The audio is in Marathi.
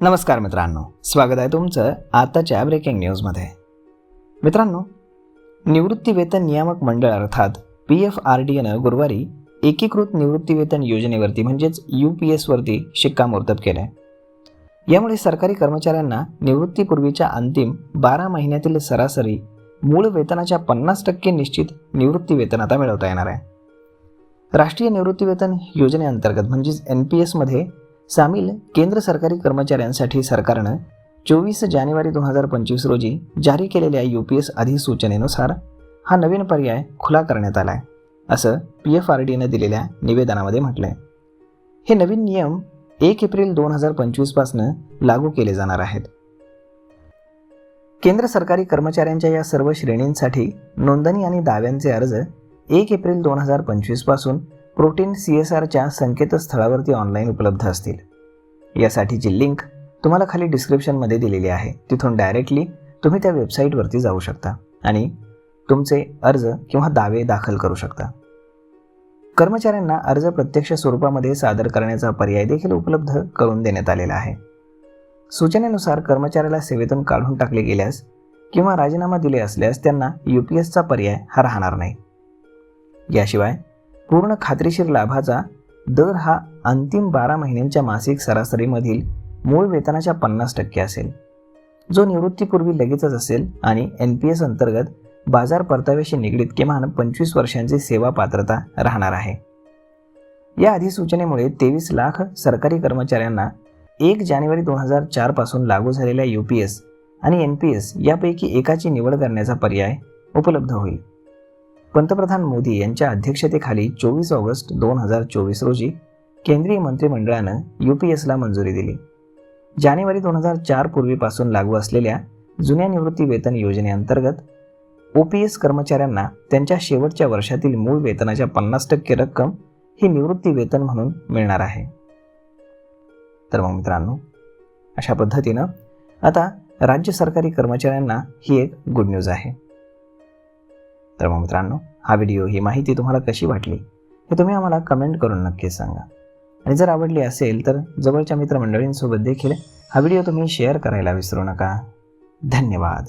नमस्कार मित्रांनो स्वागत आहे तुमचं आताच्या ब्रेकिंग न्यूजमध्ये मित्रांनो निवृत्तीवेतन नियामक मंडळ अर्थात पी एफ आर डी एनं गुरुवारी एकीकृत निवृत्तीवेतन योजनेवरती म्हणजेच यू पी एसवरती शिक्कामोर्तब केलं आहे. यामुळे सरकारी कर्मचाऱ्यांना निवृत्तीपूर्वीच्या अंतिम बारा महिन्यातील सरासरी मूळ वेतनाच्या पन्नास टक्के निश्चित निवृत्तीवेतन आता मिळवता येणार आहे. राष्ट्रीय निवृत्तीवेतन योजनेअंतर्गत म्हणजेच एन पी एसमध्ये सामील केंद्र सरकारी कर्मचाऱ्यांसाठी सरकारनं चोवीस जानेवारी दोन हजार पंचवीस रोजी जारी केलेल्या यू पी एस अधिसूचनेनुसार हा नवीन पर्याय खुला करण्यात आला आहे असं पी एफ आर डीनं दिलेल्या निवेदनामध्ये म्हटलं आहे हे नवीन नियम एक एप्रिल दोन हजार पंचवीसपासनं लागू केले जाणार आहेत. केंद्र सरकारी कर्मचाऱ्यांच्या या सर्व श्रेणींसाठी नोंदणी आणि दाव्यांचे अर्ज एक एप्रिल दोन हजार पंचवीसपासून प्रोटीन सी एस आरच्या संकेतस्थळावरती ऑनलाईन उपलब्ध असतील. यासाठीची लिंक तुम्हाला खाली डिस्क्रिप्शनमध्ये दिलेली आहे. तिथून डायरेक्टली तुम्ही त्या वेबसाईटवरती जाऊ शकता आणि तुमचे अर्ज किंवा दावे दाखल करू शकता. कर्मचाऱ्यांना अर्ज प्रत्यक्ष स्वरूपामध्ये सादर करण्याचा पर्याय देखील उपलब्ध करून देण्यात आलेला आहे. सूचनेनुसार कर्मचाऱ्याला सेवेतून काढून टाकले गेल्यास किंवा राजीनामा दिले असल्यास त्यांना यू पी एसचा पर्याय हा राहणार नाही. याशिवाय पूर्ण खात्रीशीर लाभाचा दर हा अंतिम बारा महिन्यांच्या मासिक सरासरीमधील मूळ वेतनाच्या पन्नास टक्के असेल. जो निवृत्तीपूर्वी लगेचच असेल आणि एन पी एस अंतर्गत बाजार परताव्याशी निगडीत किमान पंचवीस वर्षांची सेवा पात्रता राहणार आहे. या अधिसूचनेमुळे तेवीस लाख सरकारी कर्मचाऱ्यांना एक जानेवारी दोन हजार चारपासून लागू झालेल्या यू पी एस आणि एन पी एस यापैकी एकाची निवड करण्याचा पर्याय उपलब्ध होईल. पंतप्रधान मोदी यांच्या अध्यक्षतेखाली चोवीस ऑगस्ट दोन हजार चोवीस रोजी केंद्रीय मंत्रिमंडळानं यू पी एसला मंजुरी दिली. जानेवारी दोन हजार चार पूर्वीपासून लागू असलेल्या जुन्या निवृत्ती वेतन योजनेअंतर्गत ओ पी एस कर्मचाऱ्यांना त्यांच्या शेवटच्या वर्षातील मूळ वेतनाच्या पन्नास टक्के रक्कम ही निवृत्ती वेतन म्हणून मिळणार आहे. तर मग मित्रांनो अशा पद्धतीनं आता राज्य सरकारी कर्मचाऱ्यांना ही एक गुड न्यूज आहे. तर मग मित्रांनो हा व्हिडिओ ही माहिती तुम्हाला कशी वाटली हे तुम्ही आम्हाला कमेंट करून नक्कीच सांगा. आणि जर आवडली असेल तर जवळच्या मित्रमंडळींसोबत देखील हा व्हिडिओ तुम्ही शेअर करायला विसरू नका. धन्यवाद.